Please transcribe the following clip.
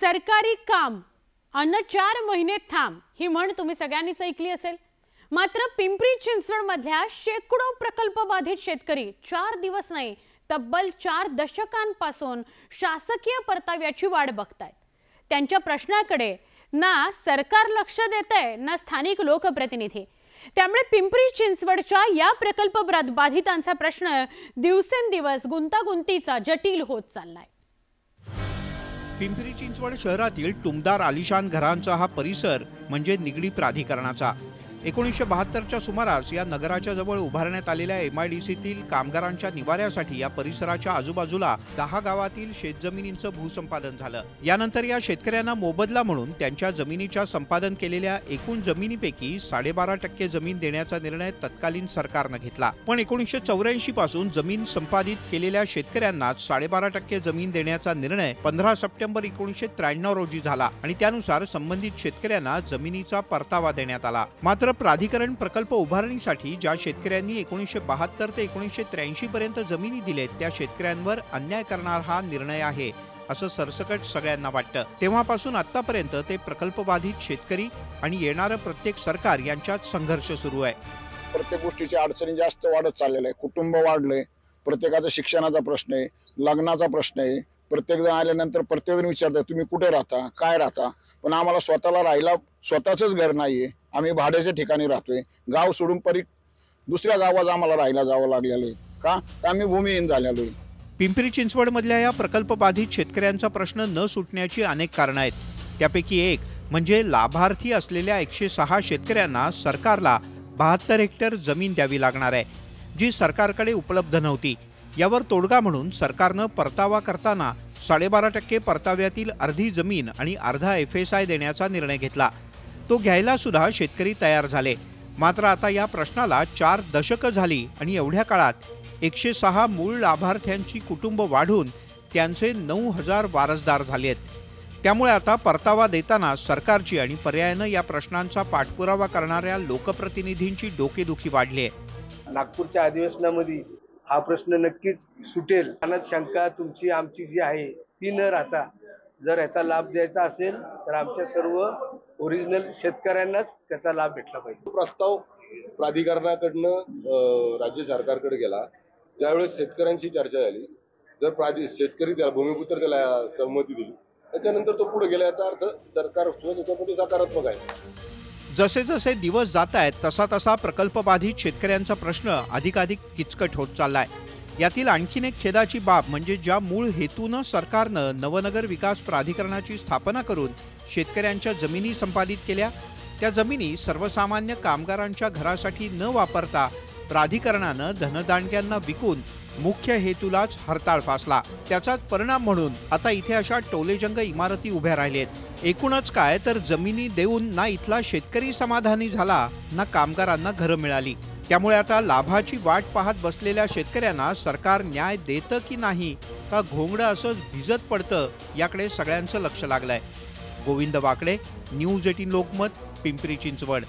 सरकारी काम अन्न चार महिने थांब ही म्हण तुम्ही सगळ्यांनीच ऐकली असेल. मात्र पिंपरी चिंचवडमधल्या शेकडो प्रकल्प बाधित शेतकरी चार दिवस नाही तब्बल चार दशकांपासून शासकीय परताव्याची वाट बघतायत. त्यांच्या प्रश्नाकडे ना सरकार लक्ष देत आहे ना स्थानिक लोकप्रतिनिधी. त्यामुळे पिंपरी चिंचवडच्या या प्रकल्प बाधितांचा प्रश्न दिवसेंदिवस गुंतागुंतीचा जटिल होत चाललाय. पिंपरी चिंचवड शहरातील टुमदार आलिशान घरांचा हा परिसर म्हणजे निगडी प्राधिकरणाचा. एकोणीसशे बहात्तरच्या सुमारास या नगराच्या जवळ उभारण्यात आलेल्या एम आय डी सीतील कामगारांच्या निवाऱ्यासाठी या परिसराच्या आजूबाजूला दहा गावातील शेतजमिनींचं भूसंपादन झालं. यानंतर या शेतकऱ्यांना मोबदला म्हणून त्यांच्या जमिनीच्या संपादन केलेल्या एकूण जमिनीपैकी साडेबारा टक्के जमीन देण्याचा निर्णय तत्कालीन सरकारनं घेतला. पण एकोणीसशे चौऱ्याऐंशी पासून जमीन संपादित केलेल्या शेतकऱ्यांनाच साडेबारा टक्के जमीन देण्याचा निर्णय पंधरा सप्टेंबर एकोणीसशे त्र्याण्णव रोजी झाला आणि त्यानुसार संबंधित शेतकऱ्यांना जमिनीचा परतावा देण्यात आला. मात्र प्राधिकरण प्रकल्प उभारणीसाठी ज्या शेतकऱ्यांनी एकोणीसशे बहात्तर ते एकोणीसशे त्र्याऐंशी पर्यंत जमिनी दिलेत त्या शेतकऱ्यांवर अन्याय करणार हा निर्णय आहे असं सरसकट सगळ्यांना वाटतं. तेव्हापासून आतापर्यंत ते प्रकल्पबाधित शेतकरी आणि येणारं प्रत्येक सरकार यांच्यात संघर्ष सुरू आहे. प्रत्येक गोष्टीच्या अडचणी जास्त वाढत चाललेल्या आहे कुटुंब वाढलंय प्रत्येकाचा शिक्षणाचा प्रश्न आहे लग्नाचा प्रश्न आहे. प्रत्येक जण आल्यानंतर प्रत्येक जण विचारतात तुम्ही कुठे राहता? काय राहता? पण आम्हाला स्वतःला राहायला स्वतःच घर नाहीये. आम्ही भाड्याच्या ठिकाणी राहतोय. गाव सोडून परी दुसऱ्या गावात आम्हाला राहायला जावं लागलेलं आहे. का? तर आम्ही भूमिहीन झालेलो आहे. पिंपरी चिंचवडमधल्या या प्रकल्प बाधित शेतकऱ्यांचा प्रश्न न सुटण्याची अनेक कारणं आहेत. त्यापैकी एक म्हणजे लाभार्थी असलेल्या एकशे सहा शेतकऱ्यांना सरकारला बहात्तर हेक्टर जमीन द्यावी लागणार आहे जी सरकारकडे उपलब्ध नव्हती. यावर तोडगा म्हणून सरकारनं परतावा करताना साडेबारा टक्के परताव्यातील अर्धी जमीन आणि अर्धा एफ एस आय देण्याचा निर्णय घेतला. तो घ्यायला सुद्धा शेतकरी तयार झाले. मात्र आता या प्रश्नाला चार दशकं झाली आणि एवढ्या काळात एकशे सहा मूळ लाभार्थ्यांची कुटुंब वाढून त्यांचे नऊ हजार वारसदार झालेत. त्यामुळे आता परतावा देताना सरकारची आणि पर्यायानं या प्रश्नांचा पाठपुरावा करणाऱ्या लोकप्रतिनिधींची डोकेदुखी वाढली आहे नागपूरच्या अधिवेशनामध्ये हा प्रश्न नक्कीच सुटेल. अनाथ शंका तुमची आमची जी आहे ती न राहता जर याचा लाभ द्यायचा असेल तर आमच्या सर्व ओरिजिनल शेतकऱ्यांनाच त्याचा लाभ भेटला पाहिजे. प्रस्ताव प्राधिकरणाकडनं राज्य सरकारकडे गेला. ज्यावेळेस शेतकऱ्यांशी चर्चा झाली जर प्राधि शेतकरी त्याला भूमिपुत्र त्याला संमती दिली त्याच्यानंतर तो पुढे गेला. याचा अर्थ सरकार त्याच्यामध्ये सकारात्मक आहे. जसे जसे दिवस जात आहेत तसा तसा प्रकल्प बाधित शेतकऱ्यांचा प्रश्न अधिकाधिक किचकट होत चाललाय. यातील आणखीन एक खेदाची बाब म्हणजे ज्या मूळ हेतूनं सरकारनं नवनगर विकास प्राधिकरणाची स्थापना करून शेतकऱ्यांच्या जमिनी संपादित केल्या त्या जमिनी सर्वसामान्य कामगारांच्या घरासाठी न वापरता प्राधिकरणानं धनदांडग्यांना विकून मुख्य हेतूलाच हरताळ फासला. त्याचाच परिणाम म्हणून आता इथे अशा टोलेजंग इमारती उभ्या राहिलेत. एकूणच काय तर जमिनी देऊन ना इथला शेतकरी समाधानी झाला ना कामगारांना घरं मिळाली. त्यामुळे आता लाभाची वाट पाहत बसलेल्या शेतकऱ्यांना सरकार न्याय देतं की नाही? का घोंगडं असंच भिजत पडतं? याकडे सगळ्यांचं लक्ष लागलंय. Govind Wakade news eighteen Lokmat Pimpri Chinchwad.